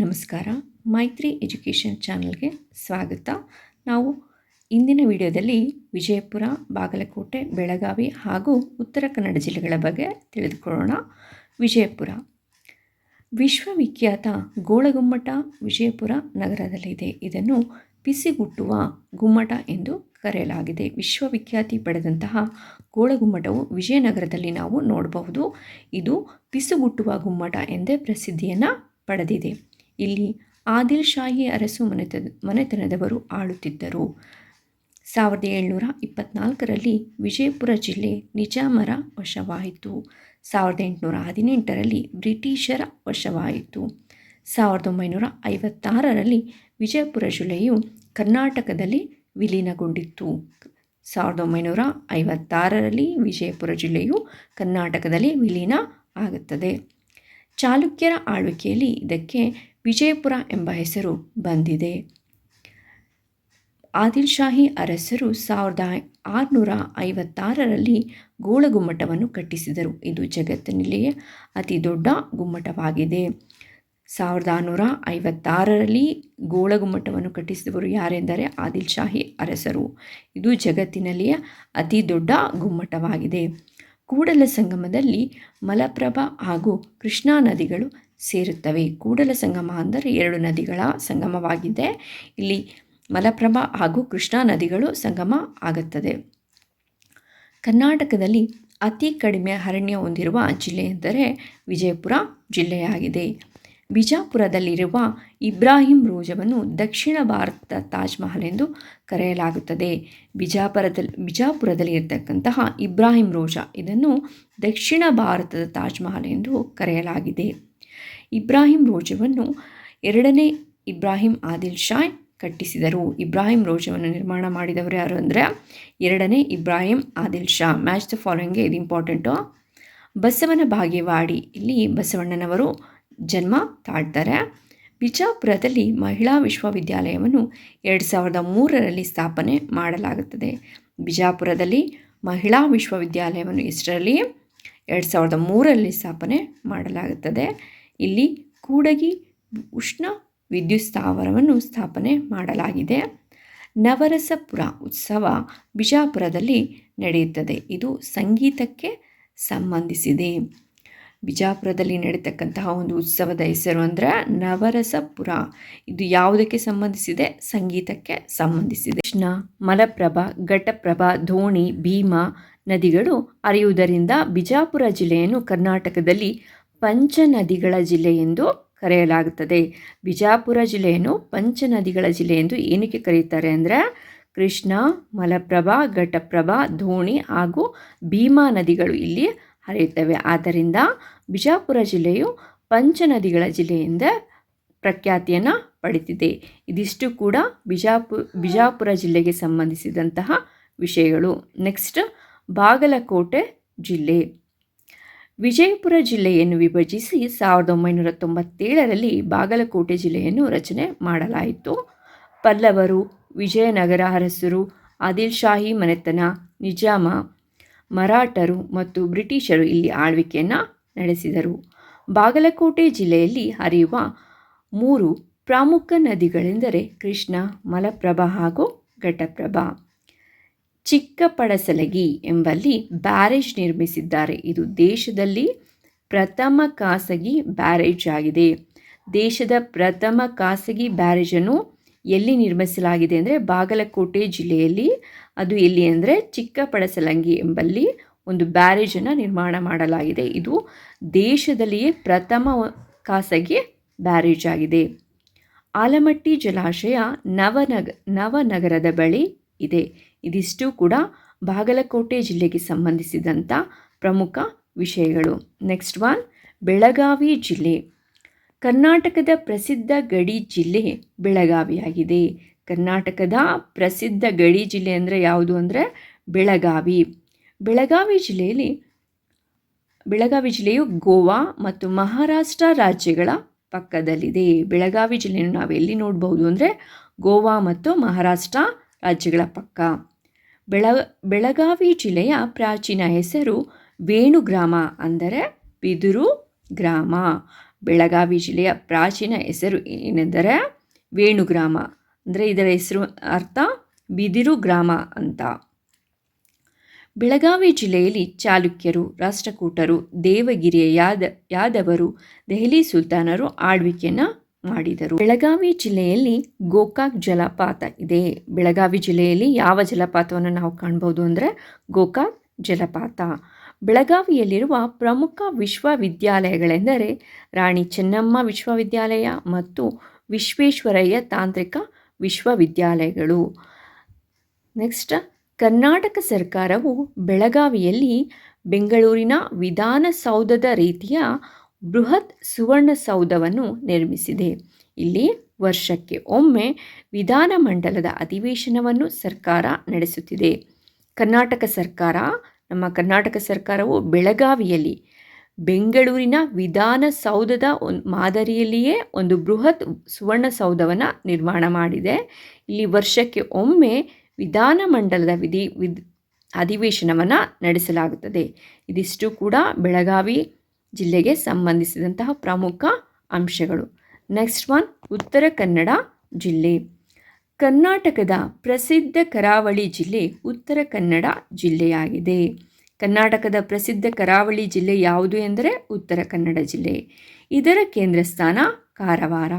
ನಮಸ್ಕಾರ. ಮೈತ್ರಿ ಎಜುಕೇಷನ್ ಚಾನಲ್ಗೆ ಸ್ವಾಗತ. ನಾವು ಇಂದಿನ ವಿಡಿಯೋದಲ್ಲಿ ವಿಜಯಪುರ, ಬಾಗಲಕೋಟೆ, ಬೆಳಗಾವಿ ಹಾಗೂ ಉತ್ತರ ಕನ್ನಡ ಜಿಲ್ಲೆಗಳ ಬಗ್ಗೆ ತಿಳಿದುಕೊಳ್ಳೋಣ. ವಿಜಯಪುರ. ವಿಶ್ವವಿಖ್ಯಾತ ಗೋಳಗುಮ್ಮಟ ವಿಜಯಪುರ ನಗರದಲ್ಲಿದೆ. ಇದನ್ನು ಪಿಸಿಗುಟ್ಟುವ ಗುಮ್ಮಟ ಎಂದು ಕರೆಯಲಾಗಿದೆ. ವಿಶ್ವವಿಖ್ಯಾತಿ ಪಡೆದಂತಹ ಗೋಳಗುಮ್ಮಟವು ವಿಜಯನಗರದಲ್ಲಿ ನಾವು ನೋಡಬಹುದು. ಇದು ಪಿಸುಗುಟ್ಟುವ ಗುಮ್ಮಟ ಎಂದೇ ಪ್ರಸಿದ್ಧಿಯನ್ನು ಪಡೆದಿದೆ. ಇಲ್ಲಿ ಆದಿಲ್ ಶಾಹಿ ಅರಸು ಮನೆತ, ಮನೆತನದವರು ಆಳುತ್ತಿದ್ದರು. ಸಾವಿರದ ಏಳ್ನೂರ ಇಪ್ಪತ್ನಾಲ್ಕರಲ್ಲಿ ವಿಜಯಪುರ ಜಿಲ್ಲೆ ನಿಜಾಮರ ವಶವಾಯಿತು. ಸಾವಿರದ ಎಂಟುನೂರ ಹದಿನೆಂಟರಲ್ಲಿ ಬ್ರಿಟಿಷರ ವಶವಾಯಿತು. ಸಾವಿರದ ಒಂಬೈನೂರ ಐವತ್ತಾರರಲ್ಲಿ ವಿಜಯಪುರ ಜಿಲ್ಲೆಯು ಕರ್ನಾಟಕದಲ್ಲಿ ವಿಲೀನಗೊಂಡಿತ್ತು. ಸಾವಿರದ ಒಂಬೈನೂರ ಐವತ್ತಾರರಲ್ಲಿ ವಿಜಯಪುರ ಜಿಲ್ಲೆಯು ಕರ್ನಾಟಕದಲ್ಲಿ ವಿಲೀನ ಆಗುತ್ತದೆ. ಚಾಲುಕ್ಯರ ಆಳ್ವಿಕೆಯಲ್ಲಿ ಇದಕ್ಕೆ ವಿಜಯಪುರ ಎಂಬ ಹೆಸರು ಬಂದಿದೆ. ಆದಿಲ್ ಶಾಹಿ ಅರಸರು ಸಾವಿರದ ಆರುನೂರ ಐವತ್ತಾರರಲ್ಲಿ ಗೋಳಗುಮ್ಮಟವನ್ನು ಕಟ್ಟಿಸಿದರು. ಇದು ಜಗತ್ತಿನಲ್ಲಿಯೇ ಅತಿ ದೊಡ್ಡ ಗುಮ್ಮಟವಾಗಿದೆ. ಸಾವಿರದ ಆರುನೂರ ಐವತ್ತಾರರಲ್ಲಿ ಗೋಳಗುಮ್ಮಟವನ್ನು ಕಟ್ಟಿಸಿದವರು ಯಾರೆಂದರೆ ಆದಿಲ್ ಶಾಹಿ ಅರಸರು. ಇದು ಜಗತ್ತಿನಲ್ಲಿಯೇ ಅತಿ ದೊಡ್ಡ ಗುಮ್ಮಟವಾಗಿದೆ. ಕೂಡಲ ಸಂಗಮದಲ್ಲಿ ಮಲಪ್ರಭಾ ಹಾಗೂ ಕೃಷ್ಣಾ ನದಿಗಳು ಸೇರುತ್ತವೆ. ಕೂಡಲ ಸಂಗಮ ಅಂದರೆ ಎರಡು ನದಿಗಳ ಸಂಗಮವಾಗಿದೆ. ಇಲ್ಲಿ ಮಲಪ್ರಭಾ ಹಾಗೂ ಕೃಷ್ಣಾ ನದಿಗಳು ಸಂಗಮ ಆಗುತ್ತದೆ. ಕರ್ನಾಟಕದಲ್ಲಿ ಅತಿ ಕಡಿಮೆ ಅರಣ್ಯ ಹೊಂದಿರುವ ಜಿಲ್ಲೆ ಎಂದರೆ ವಿಜಯಪುರ ಜಿಲ್ಲೆಯಾಗಿದೆ. ಬಿಜಾಪುರದಲ್ಲಿರುವ ಇಬ್ರಾಹಿಂ ರೋಜವನ್ನು ದಕ್ಷಿಣ ಭಾರತದ ತಾಜ್ ಮಹಲ್ ಎಂದು ಕರೆಯಲಾಗುತ್ತದೆ. ಬಿಜಾಪುರದಲ್ಲಿ ಬಿಜಾಪುರದಲ್ಲಿ ಇರತಕ್ಕಂತಹ ಇಬ್ರಾಹಿಂ ರೋಜಾ ಇದನ್ನು ದಕ್ಷಿಣ ಭಾರತದ ತಾಜ್ ಮಹಲ್ ಎಂದು ಕರೆಯಲಾಗಿದೆ. ಇಬ್ರಾಹಿಂ ರೋಜವನ್ನು ಎರಡನೇ ಇಬ್ರಾಹಿಂ ಆದಿಲ್ ಶಾ ಕಟ್ಟಿಸಿದರು. ಇಬ್ರಾಹಿಂ ರೋಜವನ್ನು ನಿರ್ಮಾಣ ಮಾಡಿದವರು ಯಾರು ಅಂದರೆ ಎರಡನೇ ಇಬ್ರಾಹಿಂ ಆದಿಲ್ ಶಾ ಮ್ಯಾಚ್ ದ ಫಾಲೋಯಿಂಗ್ಗೆ ಇದು ಇಂಪಾರ್ಟೆಂಟು ಬಸವನ ಬಾಗೇವಾಡಿ. ಇಲ್ಲಿ ಬಸವಣ್ಣನವರು ಜನ್ಮ ತಾಳ್ತಾರೆ. ಬಿಜಾಪುರದಲ್ಲಿ ಮಹಿಳಾ ವಿಶ್ವವಿದ್ಯಾಲಯವನ್ನು ಎರಡು ಸಾವಿರದ ಮೂರರಲ್ಲಿ ಸ್ಥಾಪನೆ ಮಾಡಲಾಗುತ್ತದೆ. ಬಿಜಾಪುರದಲ್ಲಿ ಮಹಿಳಾ ವಿಶ್ವವಿದ್ಯಾಲಯವನ್ನು ಎಷ್ಟರಲ್ಲಿ? ಎರಡು ಸಾವಿರದ ಮೂರರಲ್ಲಿ ಸ್ಥಾಪನೆ ಮಾಡಲಾಗುತ್ತದೆ. ಇಲ್ಲಿ ಕೂಡಗಿ ಉಷ್ಣ ವಿದ್ಯುತ್ ಸ್ಥಾವರವನ್ನು ಸ್ಥಾಪನೆ ಮಾಡಲಾಗಿದೆ. ನವರಸಪುರ ಉತ್ಸವ ಬಿಜಾಪುರದಲ್ಲಿ ನಡೆಯುತ್ತದೆ. ಇದು ಸಂಗೀತಕ್ಕೆ ಸಂಬಂಧಿಸಿದೆ. ಬಿಜಾಪುರದಲ್ಲಿ ನಡೀತಕ್ಕಂತಹ ಒಂದು ಉತ್ಸವದ ಹೆಸರು ಅಂದರೆ ನವರಸಪುರ. ಇದು ಯಾವುದಕ್ಕೆ ಸಂಬಂಧಿಸಿದೆ? ಸಂಗೀತಕ್ಕೆ ಸಂಬಂಧಿಸಿದೆ. ಕೃಷ್ಣ, ಮಲಪ್ರಭಾ, ಘಟಪ್ರಭಾ, ಧೋಣಿ, ಭೀಮಾ ನದಿಗಳು ಹರಿಯುವುದರಿಂದ ಬಿಜಾಪುರ ಜಿಲ್ಲೆಯನ್ನು ಕರ್ನಾಟಕದಲ್ಲಿ ಪಂಚನದಿಗಳ ಜಿಲ್ಲೆ ಎಂದು ಕರೆಯಲಾಗುತ್ತದೆ. ಬಿಜಾಪುರ ಜಿಲ್ಲೆಯನ್ನು ಪಂಚನದಿಗಳ ಜಿಲ್ಲೆ ಎಂದು ಏನಕ್ಕೆ ಕರೆಯುತ್ತಾರೆ ಅಂದರೆ, ಕೃಷ್ಣ, ಮಲಪ್ರಭಾ, ಘಟಪ್ರಭಾ, ಧೋಣಿ ಹಾಗೂ ಭೀಮಾ ನದಿಗಳು ಇಲ್ಲಿ ಹರಿಯುತ್ತವೆ. ಆದ್ದರಿಂದ ಬಿಜಾಪುರ ಜಿಲ್ಲೆಯು ಪಂಚನದಿಗಳ ಜಿಲ್ಲೆಯಿಂದ ಪ್ರಖ್ಯಾತಿಯನ್ನು ಪಡೆದಿದೆ. ಇದಿಷ್ಟು ಕೂಡ ಬಿಜಾಪು, ಬಿಜಾಪುರ ಜಿಲ್ಲೆಗೆ ಸಂಬಂಧಿಸಿದಂತಹ ವಿಷಯಗಳು. ನೆಕ್ಸ್ಟ್ ಬಾಗಲಕೋಟೆ ಜಿಲ್ಲೆ. ವಿಜಯಪುರ ಜಿಲ್ಲೆಯನ್ನು ವಿಭಜಿಸಿ ಸಾವಿರದ ಒಂಬೈನೂರ ತೊಂಬತ್ತೇಳರಲ್ಲಿ ಬಾಗಲಕೋಟೆ ಜಿಲ್ಲೆಯನ್ನು ರಚನೆ ಮಾಡಲಾಯಿತು. ಪಲ್ಲವರು, ವಿಜಯನಗರ ಅರಸರು, ಆದಿಲ್ಶಾಹಿ ಮನೆತನ, ನಿಜಾಮ, ಮರಾಠರು ಮತ್ತು ಬ್ರಿಟಿಷರು ಇಲ್ಲಿ ಆಳ್ವಿಕೆಯನ್ನು ನಡೆಸಿದರು. ಬಾಗಲಕೋಟೆ ಜಿಲ್ಲೆಯಲ್ಲಿ ಹರಿಯುವ ಮೂರು ಪ್ರಮುಖ ನದಿಗಳೆಂದರೆ ಕೃಷ್ಣ, ಮಲಪ್ರಭಾ ಹಾಗೂ ಘಟಪ್ರಭಾ. ಚಿಕ್ಕಪಡಸಲಗಿ ಎಂಬಲ್ಲಿ ಬ್ಯಾರೇಜ್ ನಿರ್ಮಿಸಿದ್ದಾರೆ. ಇದು ದೇಶದಲ್ಲಿ ಪ್ರಥಮ ಖಾಸಗಿ ಬ್ಯಾರೇಜ್ ಆಗಿದೆ. ದೇಶದ ಪ್ರಥಮ ಖಾಸಗಿ ಬ್ಯಾರೇಜನ್ನು ಎಲ್ಲಿ ನಿರ್ಮಿಸಲಾಗಿದೆ ಅಂದರೆ ಬಾಗಲಕೋಟೆ ಜಿಲ್ಲೆಯಲ್ಲಿ. ಅದು ಎಲ್ಲಿ ಅಂದರೆ ಚಿಕ್ಕ ಪಡಸಲಂಗಿ ಎಂಬಲ್ಲಿ ಒಂದು ಬ್ಯಾರೇಜನ್ನು ನಿರ್ಮಾಣ ಮಾಡಲಾಗಿದೆ. ಇದು ದೇಶದಲ್ಲಿಯೇ ಪ್ರಥಮ ಖಾಸಗಿ ಬ್ಯಾರೇಜ್ ಆಗಿದೆ. ಆಲಮಟ್ಟಿ ಜಲಾಶಯ ನವನಗ, ನವನಗರದ ಬಳಿ ಇದೆ. ಇದಿಷ್ಟು ಕೂಡ ಬಾಗಲಕೋಟೆ ಜಿಲ್ಲೆಗೆ ಸಂಬಂಧಿಸಿದಂಥ ಪ್ರಮುಖ ವಿಷಯಗಳು. ನೆಕ್ಸ್ಟ್ ಒನ್ ಬೆಳಗಾವಿ ಜಿಲ್ಲೆ. ಕರ್ನಾಟಕದ ಪ್ರಸಿದ್ಧ ಗಡಿ ಜಿಲ್ಲೆ ಬೆಳಗಾವಿಯಾಗಿದೆ. ಕರ್ನಾಟಕದ ಪ್ರಸಿದ್ಧ ಗಡಿ ಜಿಲ್ಲೆ ಅಂದರೆ ಯಾವುದು ಅಂದರೆ ಬೆಳಗಾವಿ. ಬೆಳಗಾವಿ ಜಿಲ್ಲೆಯಲ್ಲಿ, ಬೆಳಗಾವಿ ಜಿಲ್ಲೆಯು ಗೋವಾ ಮತ್ತು ಮಹಾರಾಷ್ಟ್ರ ರಾಜ್ಯಗಳ ಪಕ್ಕದಲ್ಲಿದೆ. ಬೆಳಗಾವಿ ಜಿಲ್ಲೆಯನ್ನು ನಾವು ಎಲ್ಲಿ ನೋಡಬಹುದು ಅಂದರೆ ಗೋವಾ ಮತ್ತು ಮಹಾರಾಷ್ಟ್ರ ರಾಜ್ಯಗಳ ಪಕ್ಕ. ಬೆಳ, ಬೆಳಗಾವಿ ಜಿಲ್ಲೆಯ ಪ್ರಾಚೀನ ಹೆಸರು ವೇಣುಗ್ರಾಮ ಅಂದರೆ ಬಿದುರು ಗ್ರಾಮ. ಬೆಳಗಾವಿ ಜಿಲ್ಲೆಯ ಪ್ರಾಚೀನ ಹೆಸರು ಏನೆಂದರೆ ವೇಣುಗ್ರಾಮ ಅಂದರೆ ಇದರ ಹೆಸರು ಅರ್ಥ ಬಿದಿರು ಗ್ರಾಮ ಅಂತ. ಬೆಳಗಾವಿ ಜಿಲ್ಲೆಯಲ್ಲಿ ಚಾಲುಕ್ಯರು, ರಾಷ್ಟ್ರಕೂಟರು, ದೇವಗಿರಿಯ ಯಾದ, ಯಾದವರು, ದೆಹಲಿ ಸುಲ್ತಾನರು ಆಳ್ವಿಕೆಯನ್ನು ಮಾಡಿದರು. ಬೆಳಗಾವಿ ಜಿಲ್ಲೆಯಲ್ಲಿ ಗೋಕಾಕ್ ಜಲಪಾತ ಇದೆ. ಬೆಳಗಾವಿ ಜಿಲ್ಲೆಯಲ್ಲಿ ಯಾವ ಜಲಪಾತವನ್ನು ನಾವು ಕಾಣ್ಬೋದು ಅಂದರೆ ಗೋಕಾಕ್ ಜಲಪಾತ. ಬೆಳಗಾವಿಯಲ್ಲಿರುವ ಪ್ರಮುಖ ವಿಶ್ವವಿದ್ಯಾಲಯಗಳೆಂದರೆ ರಾಣಿ ಚೆನ್ನಮ್ಮ ವಿಶ್ವವಿದ್ಯಾಲಯ ಮತ್ತು ವಿಶ್ವೇಶ್ವರಯ್ಯ ತಾಂತ್ರಿಕ ವಿಶ್ವವಿದ್ಯಾಲಯಗಳು. ನೆಕ್ಸ್ಟ್, ಕರ್ನಾಟಕ ಸರ್ಕಾರವು ಬೆಳಗಾವಿಯಲ್ಲಿ ಬೆಂಗಳೂರಿನ ವಿಧಾನಸೌಧದ ರೀತಿಯ ಬೃಹತ್ ಸುವರ್ಣಸೌಧವನ್ನು ನಿರ್ಮಿಸಿದೆ. ಇಲ್ಲಿ ವರ್ಷಕ್ಕೆ ಒಮ್ಮೆ ವಿಧಾನಮಂಡಲದ ಅಧಿವೇಶನವನ್ನು ಸರ್ಕಾರ ನಡೆಸುತ್ತಿದೆ. ಕರ್ನಾಟಕ ಸರ್ಕಾರ, ನಮ್ಮ ಕರ್ನಾಟಕ ಸರ್ಕಾರವು ಬೆಳಗಾವಿಯಲ್ಲಿ ಬೆಂಗಳೂರಿನ ವಿಧಾನಸೌಧದ ಒಂದು ಮಾದರಿಯಲ್ಲಿಯೇ ಒಂದು ಬೃಹತ್ ಸುವರ್ಣಸೌಧವನ್ನು ನಿರ್ಮಾಣ ಮಾಡಿದೆ. ಇಲ್ಲಿ ವರ್ಷಕ್ಕೆ ಒಮ್ಮೆ ವಿಧಾನಮಂಡಲದ ವಿಧಿ ವಿಧ ಅಧಿವೇಶನವನ್ನು ನಡೆಸಲಾಗುತ್ತದೆ. ಇದಿಷ್ಟು ಕೂಡ ಬೆಳಗಾವಿ ಜಿಲ್ಲೆಗೆ ಸಂಬಂಧಿಸಿದಂತಹ ಪ್ರಮುಖ ಅಂಶಗಳು. ನೆಕ್ಸ್ಟ್ ಒನ್ ಉತ್ತರ ಕನ್ನಡ ಜಿಲ್ಲೆ. ಕರ್ನಾಟಕದ ಪ್ರಸಿದ್ಧ ಕರಾವಳಿ ಜಿಲ್ಲೆ ಉತ್ತರ ಕನ್ನಡ ಜಿಲ್ಲೆಯಾಗಿದೆ. ಕರ್ನಾಟಕದ ಪ್ರಸಿದ್ಧ ಕರಾವಳಿ ಜಿಲ್ಲೆ ಯಾವುದು ಎಂದರೆ ಉತ್ತರ ಕನ್ನಡ ಜಿಲ್ಲೆ. ಇದರ ಕೇಂದ್ರ ಸ್ಥಾನ ಕಾರವಾರ.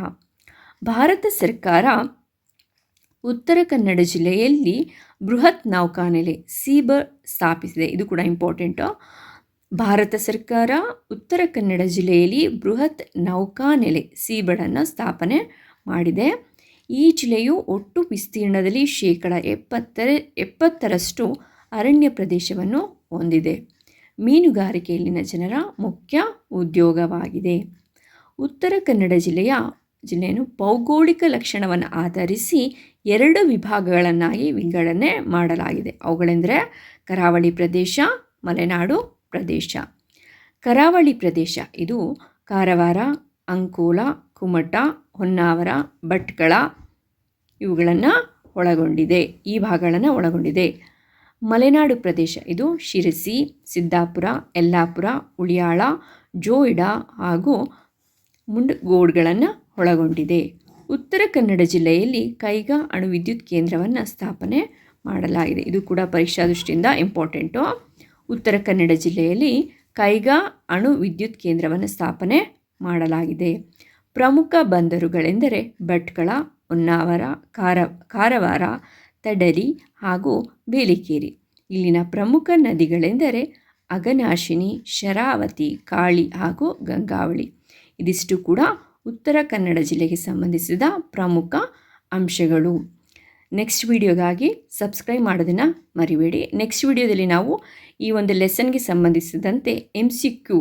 ಭಾರತ ಸರ್ಕಾರ ಉತ್ತರ ಕನ್ನಡ ಜಿಲ್ಲೆಯಲ್ಲಿ ಬೃಹತ್ ನೌಕಾನೆಲೆ, ಸೀಬರ್ ಸ್ಥಾಪಿಸಿದೆ. ಇದು ಕೂಡ ಇಂಪಾರ್ಟೆಂಟು ಭಾರತ ಸರ್ಕಾರ ಉತ್ತರ ಕನ್ನಡ ಜಿಲ್ಲೆಯಲ್ಲಿ ಬೃಹತ್ ನೌಕಾನೆಲೆ ಸೀಬಡನ್ನು ಸ್ಥಾಪನೆ ಮಾಡಿದೆ. ಈ ಜಿಲ್ಲೆಯು ಒಟ್ಟು ವಿಸ್ತೀರ್ಣದಲ್ಲಿ ಶೇಕಡ ಎಪ್ಪತ್ತರ, ಎಪ್ಪತ್ತರಷ್ಟು ಅರಣ್ಯ ಪ್ರದೇಶವನ್ನು ಹೊಂದಿದೆ. ಮೀನುಗಾರಿಕೆಯಲ್ಲಿನ ಜನರ ಮುಖ್ಯ ಉದ್ಯೋಗವಾಗಿದೆ. ಉತ್ತರ ಕನ್ನಡ ಜಿಲ್ಲೆಯ, ಜಿಲ್ಲೆಯನ್ನು ಭೌಗೋಳಿಕ ಲಕ್ಷಣವನ್ನು ಆಧರಿಸಿ ಎರಡು ವಿಭಾಗಗಳನ್ನಾಗಿ ವಿಂಗಡಣೆ ಮಾಡಲಾಗಿದೆ. ಅವುಗಳೆಂದರೆ ಕರಾವಳಿ ಪ್ರದೇಶ, ಮಲೆನಾಡು ಪ್ರದೇಶ. ಕರಾವಳಿ ಪ್ರದೇಶ. ಇದು ಕಾರವಾರ, ಅಂಕೋಲ, ಕುಮಟ, ಹೊನ್ನಾವರ, ಭಟ್ಕಳ ಇವುಗಳನ್ನು ಒಳಗೊಂಡಿದೆ. ಈ ಭಾಗಗಳನ್ನು ಒಳಗೊಂಡಿದೆ. ಮಲೆನಾಡು ಪ್ರದೇಶ. ಇದು ಶಿರಸಿ, ಸಿದ್ದಾಪುರ, ಯಲ್ಲಾಪುರ, ಉಳಿಯಾಳ, ಜೋಯಿಡಾ ಹಾಗೂ ಮುಂಡಗೋಡ್ಗಳನ್ನು ಒಳಗೊಂಡಿದೆ. ಉತ್ತರ ಕನ್ನಡ ಜಿಲ್ಲೆಯಲ್ಲಿ ಕೈಗಾ ಅಣು ವಿದ್ಯುತ್ ಕೇಂದ್ರವನ್ನು ಸ್ಥಾಪನೆ ಮಾಡಲಾಗಿದೆ. ಇದು ಕೂಡ ಪರೀಕ್ಷಾ ದೃಷ್ಟಿಯಿಂದ ಇಂಪಾರ್ಟೆಂಟು. ಉತ್ತರ ಕನ್ನಡ ಜಿಲ್ಲೆಯಲ್ಲಿ ಕೈಗಾ ಅಣು ವಿದ್ಯುತ್ ಕೇಂದ್ರವನ್ನು ಸ್ಥಾಪನೆ ಮಾಡಲಾಗಿದೆ. ಪ್ರಮುಖ ಬಂದರುಗಳೆಂದರೆ ಭಟ್ಕಳ ಹೊನ್ನಾವರ ಕಾರ ಕಾರವಾರ ತಡರಿ ಹಾಗೂ ಬೇಲಿಕೇರಿ. ಇಲ್ಲಿನ ಪ್ರಮುಖ ನದಿಗಳೆಂದರೆ ಅಗನಾಶಿನಿ, ಶರಾವತಿ, ಕಾಳಿ ಹಾಗೂ ಗಂಗಾವಳಿ. ಇದಿಷ್ಟು ಕೂಡ ಉತ್ತರ ಕನ್ನಡ ಜಿಲ್ಲೆಗೆ ಸಂಬಂಧಿಸಿದ ಪ್ರಮುಖ ಅಂಶಗಳು. ನೆಕ್ಸ್ಟ್ ವಿಡಿಯೋಗಾಗಿ ಸಬ್ಸ್ಕ್ರೈಬ್ ಮಾಡೋದನ್ನು ಮರಿಬೇಡಿ. ನೆಕ್ಸ್ಟ್ ವಿಡಿಯೋದಲ್ಲಿ ನಾವು ಈ ಒಂದು ಲೆಸನ್ಗೆ ಸಂಬಂಧಿಸಿದಂತೆ ಎಂ ಸಿ ಕ್ಯೂ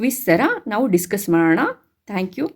ಕ್ವಿಸ್ ಥರ ನಾವು ಡಿಸ್ಕಸ್ ಮಾಡೋಣ. Thank you